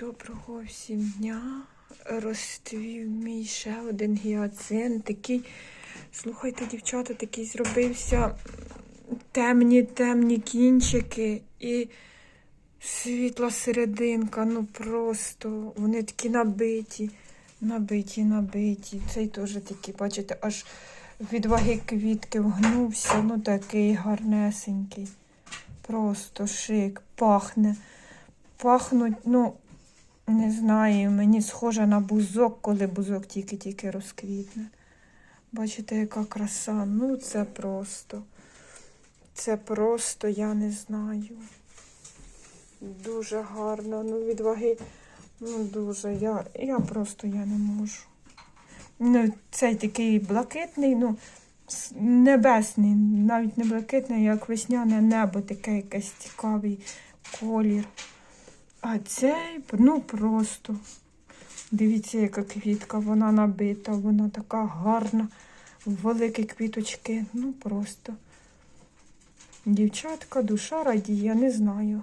Доброго всім дня. Розцвів мій ще один гіацин. Такий, слухайте, дівчата, такий зробився темні, темні кінчики і світла серединка. Ну просто вони такі набиті, набиті, набиті. Цей теж такий, бачите, аж від ваги квітки вгнувся. Ну такий гарнесенький. Просто шик, пахне. Пахнуть, ну, не знаю, мені схоже на бузок, коли бузок тільки-тільки розквітне. Бачите, яка краса. Ну, це просто. Це просто, я не знаю. Дуже гарно. Ну, від ваги, ну, дуже. Я, я просто я не можу. Ну, цей такий блакитний, ну, небесний, навіть не блакитний, як весняне небо, таке якесь цікавий колір. А цей, ну просто. Дивіться, яка квітка, вона набита, вона така гарна, великі квіточки. Ну просто. Дівчатка, душа радіє, не знаю.